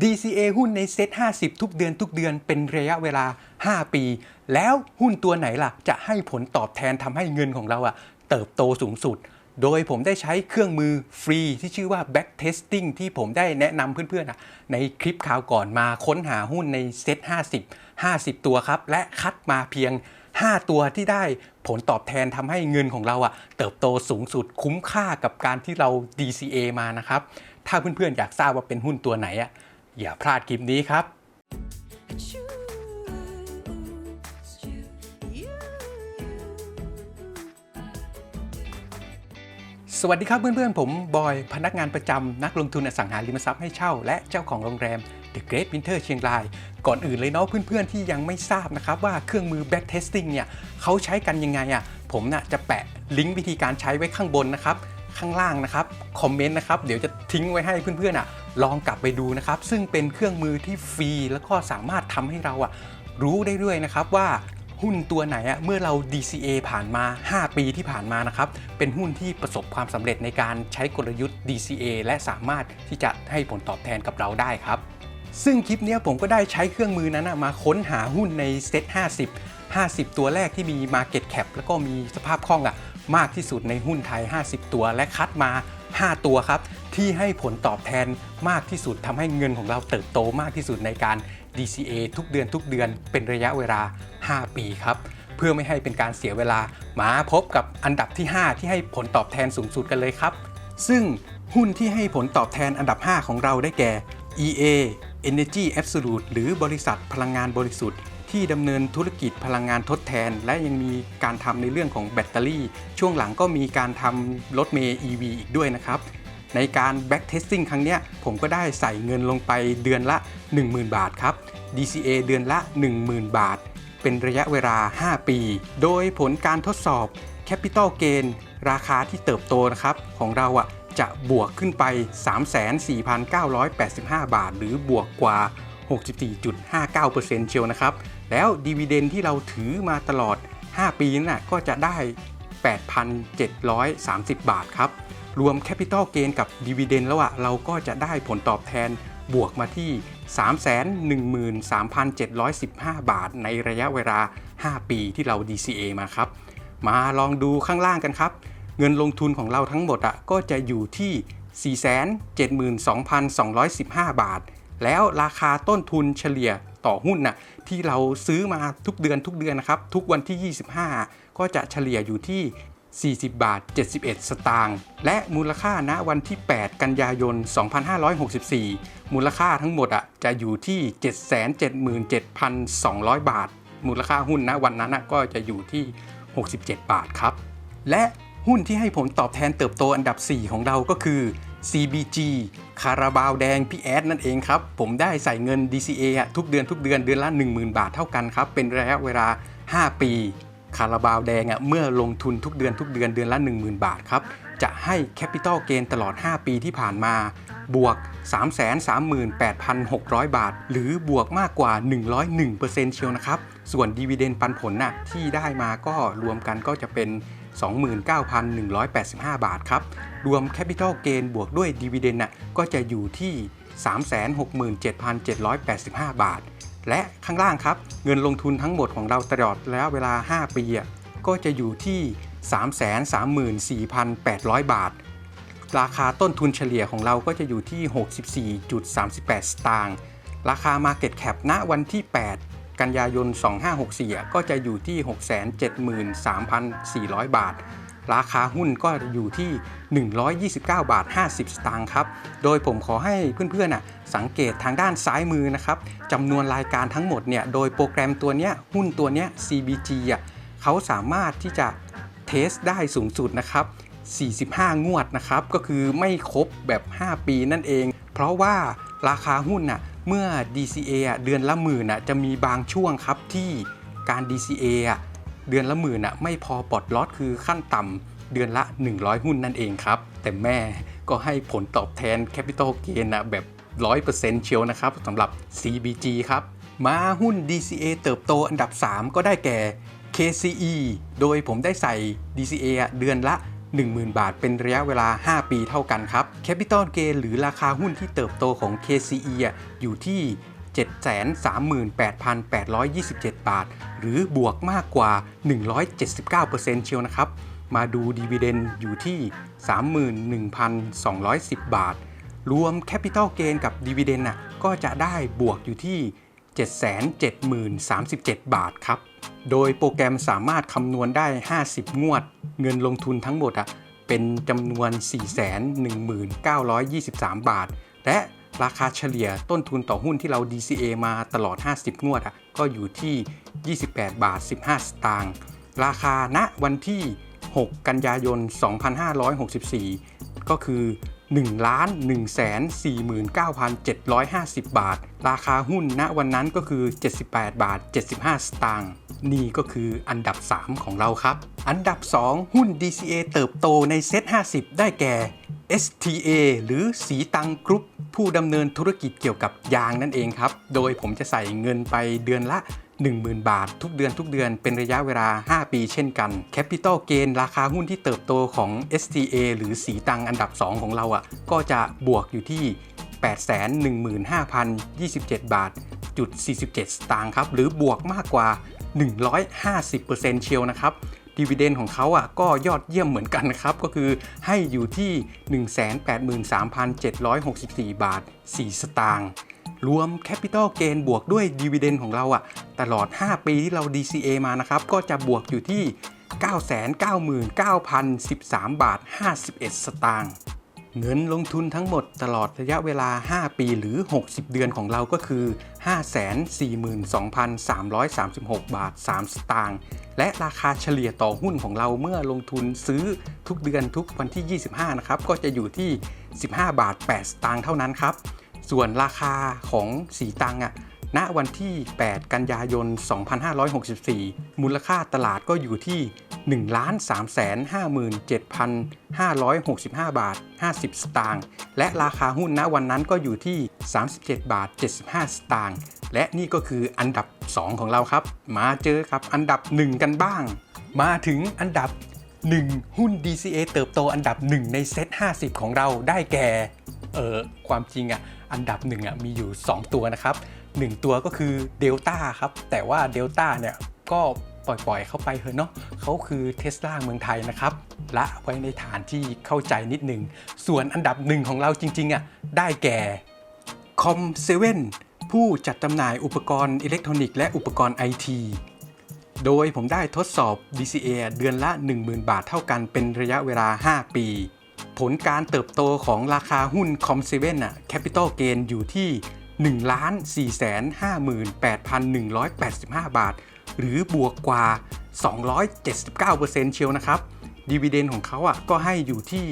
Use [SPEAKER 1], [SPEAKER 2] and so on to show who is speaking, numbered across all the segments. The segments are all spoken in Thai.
[SPEAKER 1] DCA หุ้นในเซ็ต50 ทุกเดือนทุกเดือนเป็นระยะเวลา 5 ปี แล้วหุ้นตัวไหนล่ะ จะให้ผลตอบแทนทำให้เงินของเราอะเติบโตสูงสุด โดยผมได้ใช้เครื่องมือฟรีที่ชื่อว่า back testing ที่ผมได้แนะนำเพื่อนๆในคลิปข่าวก่อนมาค้นหาหุ้นในเซ็ต50 50 ตัวครับ และคัดมาเพียง 5 ตัวที่ได้ผลตอบแทนทำให้เงินของเราอะเติบโตสูงสุดคุ้มค่ากับการที่เรา DCA มานะครับ ถ้าเพื่อนๆอยากทราบว่าเป็นหุ้นตัวไหนอะ อย่าพลาดคลิปนี้ครับสวัสดีครับเพื่อนๆ ผมบอย พนักงานประจำนักลงทุนอสังหาริมทรัพย์ให้เช่า และเจ้าของโรงแรม The Great Winter เชียงราย ก่อนอื่นเลยเนาะเพื่อนๆ ที่ยังไม่ทราบนะครับว่าเครื่องมือ back testing เนี่ยเขาใช้กันยังไงอะ่ะผมน่ะจะแปะลิงก์วิธีการใช้ไว้ข้างบนนะครับ ข้างล่างนะครับ คอมเมนต์นะครับ เดี๋ยวจะทิ้งไว้ให้เพื่อนๆอะ ลองกลับไปดูนะครับ ซึ่งเป็นเครื่องมือที่ฟรีแล้วก็สามารถทำให้เราอะรู้ได้ด้วยนะครับว่าหุ้นตัวไหนอะเมื่อเรา DCA ผ่านมา 5 ปีที่ผ่านมานะครับ เป็นหุ้นที่ประสบความสำเร็จในการใช้กลยุทธ์ DCA และสามารถที่จะให้ผลตอบแทนกับเราได้ครับ ซึ่งคลิปนี้ผมก็ได้ใช้เครื่องมือนั้นมาค้นหาหุ้นในเซ็ต50 50 ตัวแรกที่มี Market Cap แล้วก็มีสภาพคล่องอะมากที่สุดในหุ้นไทย 50 ตัวและคัดมา 5 ตัวครับ ที่ให้ผลตอบแทนมากที่สุดทำให้เงินของเราเติบโตมากที่สุดในการ DCA ทุกเดือนทุกเดือนเป็นระยะเวลา 5 ปีครับ เพื่อไม่ให้เป็นการเสียเวลามาพบกับอันดับที่ 5 ที่ให้ผลตอบแทนสูงสุดกันเลยครับ ซึ่งหุ้นที่ให้ผลตอบแทนอันดับ 5 ของเราได้แก่ EA Energy Absolute หรือบริษัทพลังงานบริสุทธิ์ ที่ดำเนินธุรกิจพลังงานทดแทน และยังมีการทำในเรื่องของแบตเตอรี่ ช่วงหลังก็มีการทำรถเมย์ EV อีกด้วยนะครับ ในการ back testing ครั้งนี้ผมก็ได้ใส่เงินลงไปเดือนละ 10,000 บาทครับ DCA เดือนละ 10,000 บาท เป็นระยะเวลา 5 ปี โดยผลการทดสอบ Capital Gain ราคาที่เติบโตนะครับของเราอะจะบวกขึ้นไป 34,985 บาท หรือบวกกว่า 64.59%เชียวนะครับ แล้วดีเวเดนที่เราถือมาตลอด 5 ปีนั้นนะก็จะได้ 8,730 บาทครับ รวม Capital Gain กับ Dividend แล้วอะเราก็จะได้ผลตอบแทนบวกมาที่ 313,715 บาทในระยะเวลา 5 ปีที่เรา DCA มาครับ มาลองดูข้างล่างกันครับ เงินลงทุนของเราทั้งหมดอะก็จะอยู่ที่ 472,215 บาท แล้วราคาต้นทุนเฉลี่ย ต่อหุ้นนะที่เราซื้อมาทุกเดือนทุกเดือนนะครับ ทุกวันที่ 25 ก็จะเฉลี่ยอยู่ที่ 40 บาท 71 สตางค์และมูลค่าณวันที่ 8 กันยายน 2564 มูลค่าทั้งหมดอะจะอยู่ที่ 777,200 บาท มูลค่าหุ้นณวันนั้นก็จะอยู่ที่ 67 บาทครับ และ หุ้นที่ให้ผลตอบแทนเติบโตอันดับ 4 ของเราก็คือ CBG คาราบาวแดงพี่แอดนั่นเองครับ ผมได้ใส่เงิน DCA ทุกเดือนทุกเดือนเดือนละ 10,000 บาทเท่ากันครับ เป็นระยะเวลา 5 ปี คาราบาวแดงอะเมื่อลงทุนทุกเดือนทุกเดือนเดือนละ 10,000 บาทครับ จะให้ Capital Gain ตลอด 5 ปีที่ผ่านมา บวก 338,600 บาท หรือบวกมากกว่า 101%เชียวนะครับ ส่วนดีเวเดนปันผลน่ะที่ได้มาก็รวมกันก็จะเป็น 29,185 บาทครับ รวม Capital Gain บวกด้วยดีเวเดนน่ะก็จะอยู่ที่ 367,785 บาท และข้างล่างครับ เงินลงทุนทั้งหมดของเราตลอดระยะเวลา 5 ปี ก็จะอยู่ที่ 334,800 บาท ราคาต้นทุนเฉลี่ยของเราก็จะอยู่ที่ 64.38 สตางค์ ราคา Market Cap ณวันที่ 8 กันยายน 2564 ก็จะอยู่ที่ 673,400 บาท ราคาหุ้นก็อยู่ที่ 129 บาท 50 สตางค์ครับ โดยผมขอให้เพื่อนๆนะสังเกตทางด้านซ้ายมือนะครับจำนวนรายการทั้งหมดเนี่ยโดยโปรแกรมตัวเนี้ยหุ้นตัวเนี้ย CBG อะเขาสามารถที่จะเทสได้สูงสุดนะครับ 45 งวดนะครับ ก็คือไม่ครบแบบ 5 ปีนั่นเอง เพราะว่าราคาหุ้นน่ะ เมื่อ DCA เดือนละหมื่นจะมีบางช่วงครับที่การ DCA เดือนละหมื่นไม่พอปลดล็อตคือขั้นต่ำเดือนละ 100 หุ้นนั่นเองครับ แต่แม่ก็ให้ผลตอบแทน Capital Gain นะแบบ 100%เชียวนะครับสำหรับ CBG ครับ มาหุ้น DCA เติบโตอันดับ 3 ก็ได้แก่ KCE โดยผมได้ใส่ DCA เดือนละ 10,000 บาท เป็นระยะเวลา 5 ปีเท่ากันครับ Capital Gain หรือราคาหุ้นที่เติบโตของ KCE อะอยู่ที่ 738,827 บาท หรือบวกมากกว่า 179%เชียวนะครับ มาดูดีเวเดนอยู่ที่ 31,210 บาท รวม Capital Gain กับดีเวเดนน่ะก็จะได้บวกอยู่ที่ 770,037 บาทครับ โดยโปรแกรมสามารถคำนวณได้ 50 งวด เงินลงทุนทั้งหมดอะเป็นจำนวน 419,23 บาท และราคาเฉลี่ยต้นทุนต่อหุ้นที่เรา DCA มาตลอด 50 งวดอะก็อยู่ที่ 28 บาท 15 สตางค์ราคาณวันที่ 6 กันยายน 2564 ก็คือ 1 ล้าน1แสน49,750 บาท ราคาหุ้นณวันนั้นก็คือ 78 บาท 75 สตางค์ นี่ก็คืออันดับ 3 ของเราครับ อันดับ 2 หุ้น DCA เติบโตในเซ็ต50 ได้แก่ STA หรือสีตังกรุ๊ปผู้ดำเนินธุรกิจเกี่ยวกับยางนั่นเองครับ โดยผมจะใส่เงินไปเดือนละ 10,000 บาท ทุกเดือนทุกเดือนเป็นระยะเวลา 5 ปีเช่นกัน Capital Gain ราคาหุ้นที่เติบโตของ STA หรือสีตังอันดับ 2 ของเราอะ่ะก็จะบวกอยู่ที่ 815,027 บาทจุด47 สตางค์ครับ หรือบวกมากกว่า 150%เชียวนะครับ ดีเวเดนของเขาอะก็ยอดเยี่ยมเหมือนกันนะครับ ก็คือให้อยู่ที่ 183,764 บาท 4 สตางค์รวม Capital Gain บวกด้วยดีเวเดนของเราอะ ตลอด 5 ปีที่เรา DCA มานะครับ ก็จะบวกอยู่ที่ 999,013 บาท 51 สตางค์ เงินลงทุนทั้งหมดตลอดระยะเวลา 5 ปีหรือ 60 เดือนของเราก็คือ 542,336 บาท 3 สตางค์ และราคาเฉลี่ยต่อหุ้นของเราเมื่อลงทุนซื้อทุกเดือนทุกวันที่ 25 นะครับ ก็จะอยู่ที่ 15 บาท 8 สตางค์เท่านั้นครับ ส่วนราคาของสีตังค์อะณวันที่ 8 กันยายน 2564 มูลค่าตลาดก็อยู่ที่ 1,357,565 บาท 50 สตางค์ และราคาหุ้นณวันนั้นก็อยู่ที่ 37 บาท 75 สตางค์ และนี่ก็คืออันดับ 2 ของเราครับ มาเจอกับอันดับ 1 กันบ้าง มาถึงอันดับ 1 หุ้น DCA เติบโตอันดับ 1 ในเซ็ต50 ของเราได้แก่ เออความจริงอะ อันดับหนึ่งอะมีอยู่ 2 ตัวนะครับ 1 ตัวก็คือเดลต้าครับ แต่ว่าเดลต้าเนี่ยก็ ปล่อยๆ เข้าไปเถอะเนาะเขาคือเทสลาเมืองไทยนะครับละไว้ในฐานที่เข้าใจนิดหนึ่ง ส่วนอันดับหนึ่งของเราจริงๆอะได้แก่คอมเซเว่นผู้จัดจำหน่ายอุปกรณ์อิเล็กทรอนิกส์และอุปกรณ์ไอทีโดยผมได้ทดสอบ DCA เดือนละ 10,000 บาทเท่ากันเป็นระยะเวลา 5 ปี ผลการเติบโตของราคาหุ้น Com7 อะ Capital Gain อยู่ที่ 1 4 5 8 1 8 5 บาท หรือบวกกว่า 279%เชียวนะครับดีเวเดนของเขาอะก็ให้อยู่ที่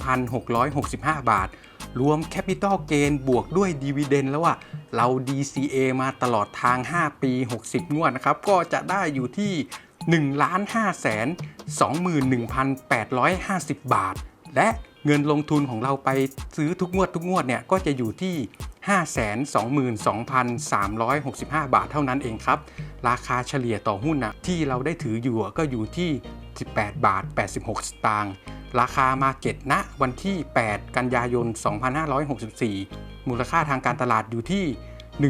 [SPEAKER 1] 63,665 บาท รวม Capital Gain บวกด้วยดีเวเดนแล้วอะเรา DCA มาตลอดทาง 5 ปี 60 งวดนะครับ ก็จะได้อยู่ที่ 1,521,850 บาท และเงินลงทุนของเราไปซื้อทุกงวดทุกงวดเนี่ยก็จะอยู่ที่ 522,365 บาทเท่านั้นเองครับ ราคาเฉลี่ยต่อหุ้นนะที่เราได้ถืออยู่ก็อยู่ที่ 18 บาท 86 สตางค์ ราคามาเก็ตณวันที่ 8 กันยายน 2564 มูลค่าทางการตลาดอยู่ที่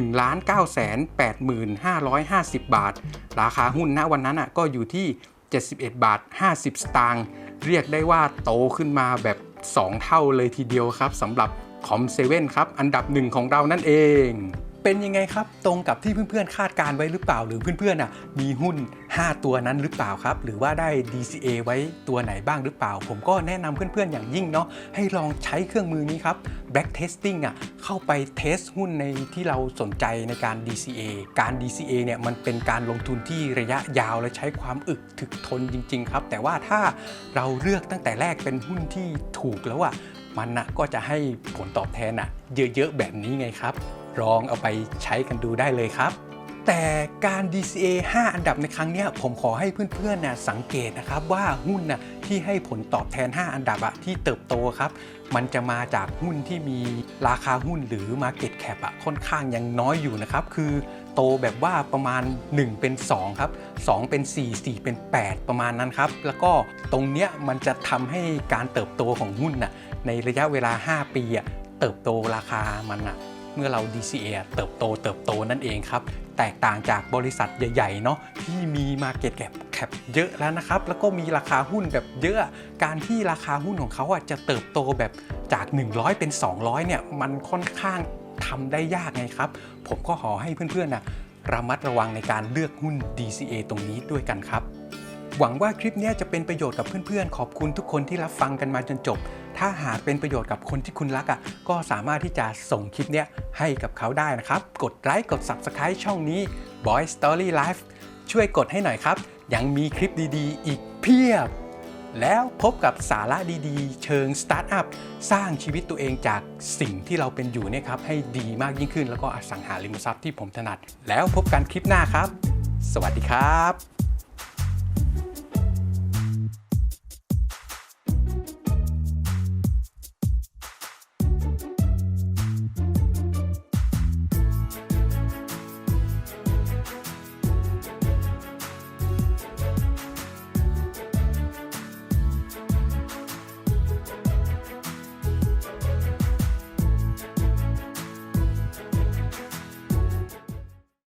[SPEAKER 1] 1 9 8 5 5 0 บาท ราคาหุ้นณวันนั้นอะก็อยู่ที่ 71 บาท 50 สตางค์ เรียกได้ว่าโตขึ้นมาแบบ 2 เท่าเลยทีเดียวครับสำหรับ คอมเซเว่นครับ อันดับหนึ่งของเรานั่นเอง เป็นยังไงครับ ตรงกับที่เพื่อนๆ คาดการไว้หรือเปล่า หรือเพื่อนๆอะมีหุ้น 5 ตัวนั้นหรือเปล่าครับ หรือว่าได้ DCA ไว้ตัวไหนบ้างหรือเปล่า ผมก็แนะนำเพื่อนๆ อย่างยิ่งเนาะให้ลองใช้เครื่องมือนี้ครับ Back Testing อะเข้าไปเทสหุ้นในที่เราสนใจในการ DCA การ DCA เนี่ยมันเป็นการลงทุนที่ระยะยาวและใช้ความอึดถึกทนจริง ๆ ครับ แต่ว่าถ้าเราเลือกตั้งแต่แรกเป็นหุ้นที่ถูกแล้วอะ มันนะก็จะให้ผลตอบแทนอะเยอะๆแบบนี้ไงครับ ลองเอาไปใช้กันดูได้เลยครับ แต่การ DCA 5 อันดับในครั้งนี้ผมขอให้เพื่อนๆนะสังเกตนะครับว่าหุ้นนะที่ให้ผลตอบแทน 5 อันดับอะที่เติบโตครับ มันจะมาจากหุ้นที่มีราคาหุ้นหรือ Market Cap อะค่อนข้างยังน้อยอยู่นะครับ คือ โตแบบว่าประมาณ 1 เป็น 2 ครับ 2 เป็น 4 4 เป็น 8 ประมาณนั้นครับ แล้วก็ตรงเนี้ยมันจะทำให้การเติบโตของหุ้นน่ะในระยะเวลา 5 ปีอะเติบโตราคามันอะเมื่อเรา DCA เติบโตเติบโตนั่นเองครับ แตกต่างจากบริษัทใหญ่ๆเนาะที่มี Market Cap Cap เยอะแล้วนะครับ แล้วก็มีราคาหุ้นแบบเยอะ การที่ราคาหุ้นของเขาอะจะเติบโตแบบจาก 100 เป็น 200เนี่ยมันค่อนข้าง ทำได้ยากไงครับ ผมก็ขอให้เพื่อนๆนะระมัดระวังในการเลือกหุ้น DCA ตรงนี้ด้วยกันครับ หวังว่าคลิปนี้จะเป็นประโยชน์กับเพื่อนๆ ขอบคุณทุกคนที่รับฟังกันมาจนจบ ถ้าหากเป็นประโยชน์กับคนที่คุณรักอะก็สามารถที่จะส่งคลิปนี้ให้กับเขาได้นะครับ กดไลค์กด Subscribe ช่องนี้ Boy Story Life ช่วยกดให้หน่อยครับ ยังมีคลิปดีๆ อีกเพียบ แล้วพบกับสาระดีๆ เชิงสตาร์ทอัพสร้างชีวิตตัวเองจากสิ่งที่เราเป็นอยู่เนี่ยครับให้ดีมากยิ่งขึ้นแล้วก็อสังหาริมทรัพย์ที่ผมถนัด แล้วพบกันคลิปหน้าครับ สวัสดีครับ